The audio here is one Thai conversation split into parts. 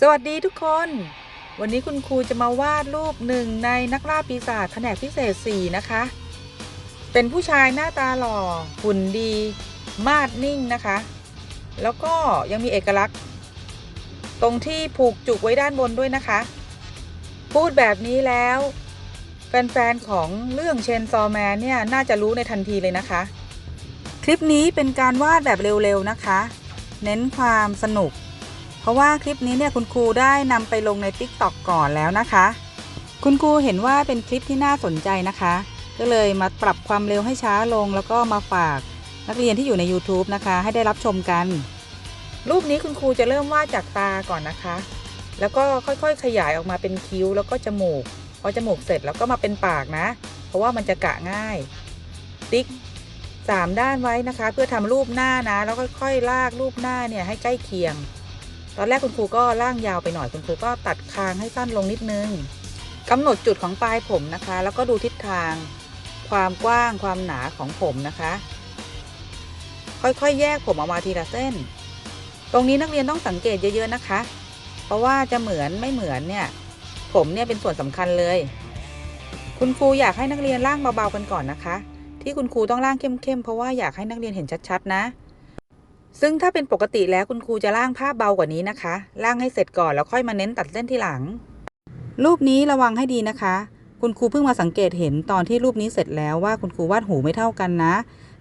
สวัสดีทุกคน วันนี้คุณครูจะมาวาดรูปหนึ่งในนักล่าปีศาจแผนกพิเศษ 4 นะคะ เป็นผู้ชายหน้าตาหล่อหุ่นดี มาดนิ่งนะคะ แล้วก็ยังมีเอกลักษณ์ ตรงที่ผูกจุกไว้ด้านบนด้วยนะคะ พูดแบบนี้แล้ว แฟน ๆ ของเรื่องเชนซอแมนเนี่ย น่าจะรู้ในทันทีเลยนะคะ คลิปนี้เป็นการวาดแบบเร็ว ๆ นะคะ เน้นความสนุก ราะว่าคลิปนี้เนี่ยคุณครูได้นำไปลงใน Tik t o อกก่อนแล้วนะคะ คุณครูเห็นว่าเป็นคลิปที่น่าสนใจนะคะ ก็เลยมาปรับความเร็วให้ช้าลงแล้วก็มาฝากนักเรียนที่อยู่ใน YouTube นะคะ ให้ได้รับชมกัน รูปนี้คุณครูจะเริ่มวาดจากตาก่อนนะคะ แล้วก็ค่อยๆ ขยายออกมาเป็นคิ้ว แล้วก็จมูก พอจมูกเสร็จแล้วก็มาเป็นปากนะ เพราะว่ามันจะกะง่าย ติ๊กสามด้านไว้นะคะ เพื่อทำรูปหน้านะ แล้วค่อยๆ ลากรูปหน้าเนี่ยให้ใกล้เคียง ตอนแรกคุณครูก็ล่างยาวไปหน่อยคุณครูก็ตัดคางให้สั้นลงนิดนึงกำหนดจุดของปลายผมนะคะ แล้วก็ดูทิศทาง ความกว้างความหนาของผมนะคะ ค่อยๆ แยกผมออกมาทีละเส้น ตรงนี้นักเรียนต้องสังเกตเยอะๆนะคะ เพราะว่าจะเหมือนไม่เหมือนเนี่ย ผมเนี่ยเป็นส่วนสำคัญเลย คุณครูอยากให้นักเรียนล่างเบาๆกันก่อนนะคะ ที่คุณครูต้องล่างเข้มๆเพราะว่าอยากให้นักเรียนเห็นชัดๆนะ ซึ่งถ้าเป็นปกติแล้วคุณครูจะล่างภาพเบากว่านี้นะคะล่างให้เสร็จก่อนแล้วค่อยมาเน้นตัดเส้นทีหลัง รูปนี้ระวังให้ดีนะคะ คุณครูเพิ่งมาสังเกตเห็นตอนที่รูปนี้เสร็จแล้วว่าคุณครูวาดหูไม่เท่ากันนะ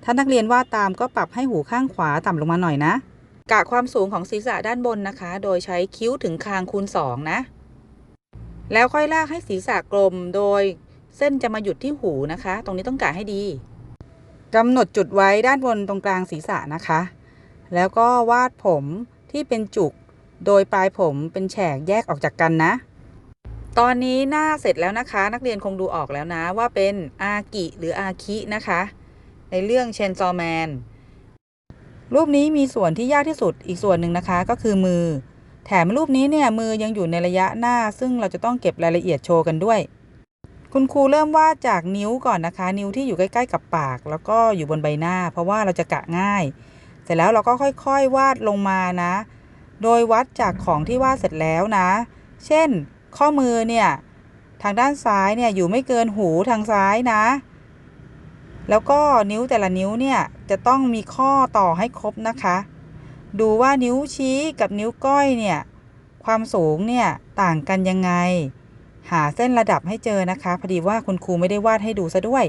ถ้านักเรียนวาดตามก็ปรับให้หูข้างขวาต่ำลงมาหน่อยนะ กะความสูงของศีรษะด้านบนนะคะ โดยใช้คิ้วถึงคางคูณ 2 นะ แล้วค่อยลากให้ศีรษะกลมโดยเส้นจะมาหยุดที่หูนะคะ ตรงนี้ต้องกะให้ดีกำหนดจุดไว้ด้านบนตรงกลางศีรษะนะคะ แล้วก็วาดผมที่เป็นจุก โดยปลายผมเป็นแฉกแยกออกจากกันนะ ตอนนี้หน้าเสร็จแล้วนะคะ นักเรียนคงดูออกแล้วนะว่าเป็นอากิหรืออาคินะคะ ในเรื่องเชนซอแมนรูปนี้มีส่วนที่ยากที่สุดอีกส่วนหนึ่งนะคะก็คือมือ แถมรูปนี้เนี่ยมือยังอยู่ในระยะหน้า ซึ่งเราจะต้องเก็บรายละเอียดโชว์กันด้วย คุณครูเริ่มวาดจากนิ้วก่อนนะคะ นิ้วที่อยู่ใกล้ ๆ กับปาก แล้วก็อยู่บนใบหน้า เพราะว่าเราจะกะง่าย เสร็จแล้วเราก็ค่อยๆวาดลงมานะ โดยวัดจากของที่วาดเสร็จแล้วนะ เช่น ข้อมือเนี่ยทางด้านซ้ายเนี่ยอยู่ไม่เกินหูทางซ้ายนะ แล้วก็นิ้วแต่ละนิ้วเนี่ยจะต้องมีข้อต่อให้ครบนะคะ ดูว่านิ้วชี้กับนิ้วก้อยเนี่ยความสูงเนี่ยต่างกันยังไง หาเส้นระดับให้เจอนะคะ พอดีว่าคุณครูไม่ได้วาดให้ดูซะด้วย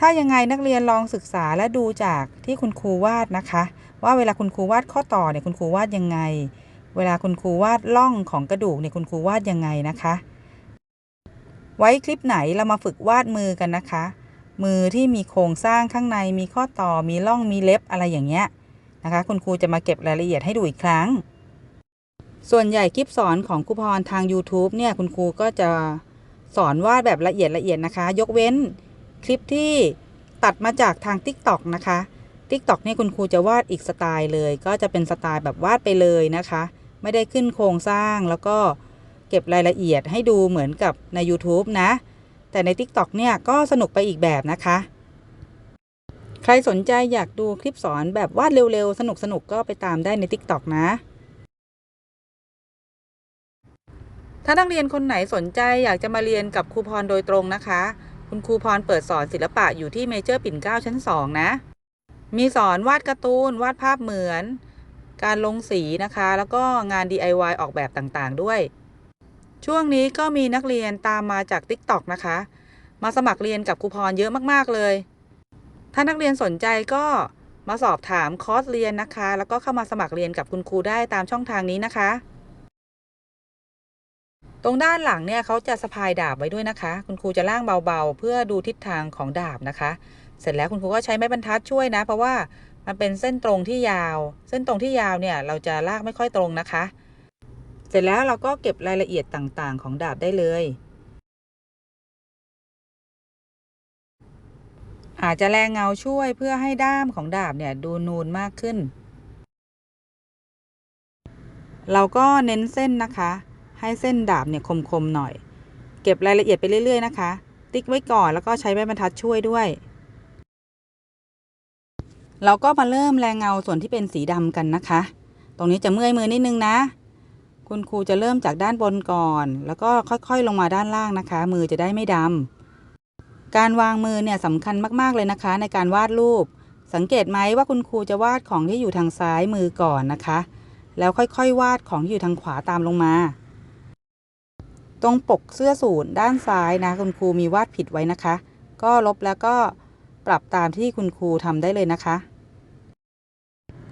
ถ้ายังไงนักเรียนลองศึกษาและดูจากที่คุณครูวาดนะคะ ว่าเวลาคุณครูวาดข้อต่อเนี่ยคุณครูวาดยังไง เวลาคุณครูวาดล่องของกระดูกเนี่ยคุณครูวาดยังไงนะคะ ไว้คลิปไหนเรามาฝึกวาดมือกันนะคะ มือที่มีโครงสร้างข้างในมีข้อต่อมีร่องมีเล็บอะไรอย่างเงี้ยนะคะ คุณครูจะมาเก็บรายละเอียดให้ดูอีกครั้ง ส่วนใหญ่คลิปสอนของครูพรทาง YouTube เนี่ยคุณครูก็จะสอนวาดแบบละเอียดละเอียดนะคะ ยกเว้น คลิปที่ตัดมาจากทาง TikTok นะคะ TikTok เนี่ยคุณครูจะวาดอีกสไตล์เลย ก็จะเป็นสไตล์แบบวาดไปเลยนะคะ ไม่ได้ขึ้นโครงสร้างแล้วก็เก็บรายละเอียดให้ดูเหมือนกับใน YouTube นะ แต่ใน TikTok เนี่ยก็สนุกไปอีกแบบนะคะ ใครสนใจอยากดูคลิปสอนแบบวาดเร็วๆ สนุกๆ ก็ไปตามได้ใน TikTok นะถ้านักเรียนคนไหนสนใจอยากจะมาเรียนกับครูพรโดยตรงนะคะ คุณครูพรเปิดสอนศิลปะอยู่ที่เมเจอร์ปิ่นเก้าชั้น2นะ มีสอนวาดการ์ตูน วาดภาพเหมือน การลงสีนะคะ แล้วก็งาน DIY ออกแบบต่างๆ ด้วย ช่วงนี้ก็มีนักเรียนตามมาจาก TikTok นะคะ มาสมัครเรียนกับครูพรเยอะมากๆเลย ถ้านักเรียนสนใจก็มาสอบถามคอร์สเรียนนะคะ แล้วก็เข้ามาสมัครเรียนกับคุณครูได้ตามช่องทางนี้นะคะ ตรงด้านหลังเนี่ยเขาจะสะพายดาบไว้ด้วยนะคะ คุณครูจะล่างเบาๆ เพื่อดูทิศทางของดาบนะคะ เสร็จแล้วคุณครูก็ใช้ไม้บรรทัดช่วยนะ เพราะว่ามันเป็นเส้นตรงที่ยาว เส้นตรงที่ยาวเนี่ยเราจะลากไม่ค่อยตรงนะคะ เสร็จแล้วเราก็เก็บรายละเอียดต่างๆ ของดาบได้เลย อาจจะแรงเงาช่วยเพื่อให้ด้ามของดาบเนี่ยดูนูนมากขึ้น เราก็เน้นเส้นนะคะ ให้เส้นดาบเนี่ยคมๆหน่อย เก็บรายละเอียดไปเรื่อย ๆ นะคะ ติ๊กไว้ก่อนแล้วก็ใช้ไม้บรรทัดช่วยด้วยเราก็มาเริ่มแรงเงาส่วนที่เป็นสีดำกันนะคะ ตรงนี้จะเมื่อยมือนิดนึงนะคุณคุณครูจะเริ่มจากด้านบนก่อน แล้วก็ค่อยๆลงมาด้านล่างนะคะ มือจะได้ไม่ดำการวางมือเนี่ยสำคัญมากๆเลยนะคะ ในการวาดรูป สังเกตไหมว่าคุณครูจะวาดของที่อยู่ทางซ้ายมือก่อนนะคะ แล้วค่อยๆ วาดของที่อยู่ทางขวาตามลงมา ตรงปกเสื้อสูทด้านซ้ายนะคุณครูมีวาดผิดไว้นะคะ ก็ลบแล้วก็ปรับตามที่คุณครูทำได้เลยนะคะ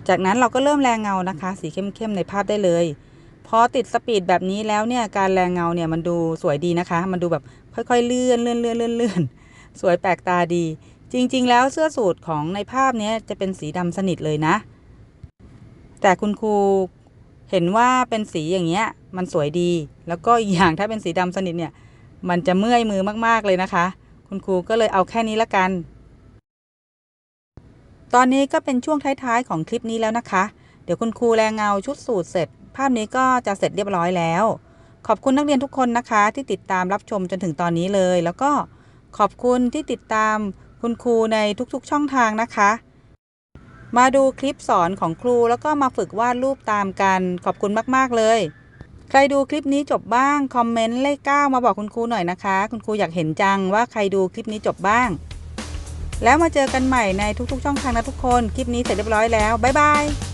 จากนั้นเราก็เริ่มแรงเงานะคะ สีเข้มๆในภาพได้เลยพอติดสปีดแบบนี้แล้วเนี่ยการแรงเงาเนี่ยมันดูสวยดีนะคะ มันดูแบบค่อยๆเลื่อนเลื่อนเลื่อนเลื่อนเลื่อนสวยแปลกตาดี จริง ๆ แล้วเสื้อสูทของในภาพนี้จะเป็นสีดำสนิทเลยนะ แต่คุณครูเห็นว่าเป็นสีอย่างเงี้ย มันสวยดี แล้วก็อีกอย่างถ้าเป็นสีดำสนิทเนี่ย มันจะเมื่อยมือมากๆเลยนะคะ คุณครูก็เลยเอาแค่นี้ละกัน ตอนนี้ก็เป็นช่วงท้ายๆของคลิปนี้แล้วนะคะ เดี๋ยวคุณครูแรงเงาชุดสูตรเสร็จ ภาพนี้ก็จะเสร็จเรียบร้อยแล้ว ขอบคุณนักเรียนทุกคนนะคะ ที่ติดตามรับชมจนถึงตอนนี้เลย แล้วก็ขอบคุณที่ติดตามคุณครูในทุกๆช่องทางนะคะ มาดูคลิปสอนของครูแล้วก็มาฝึกวาดรูปตามกัน ขอบคุณมาก ๆ เลย ใครดูคลิปนี้จบบ้าง คอมเมนต์เลขเก้ามาบอกคุณครูหน่อยนะคะ คุณครูอยากเห็นจังว่าใครดูคลิปนี้จบบ้าง แล้วมาเจอกันใหม่ในทุกๆ ช่องทางนะทุกคน คลิปนี้เสร็จเรียบร้อยแล้ว บ๊ายบาย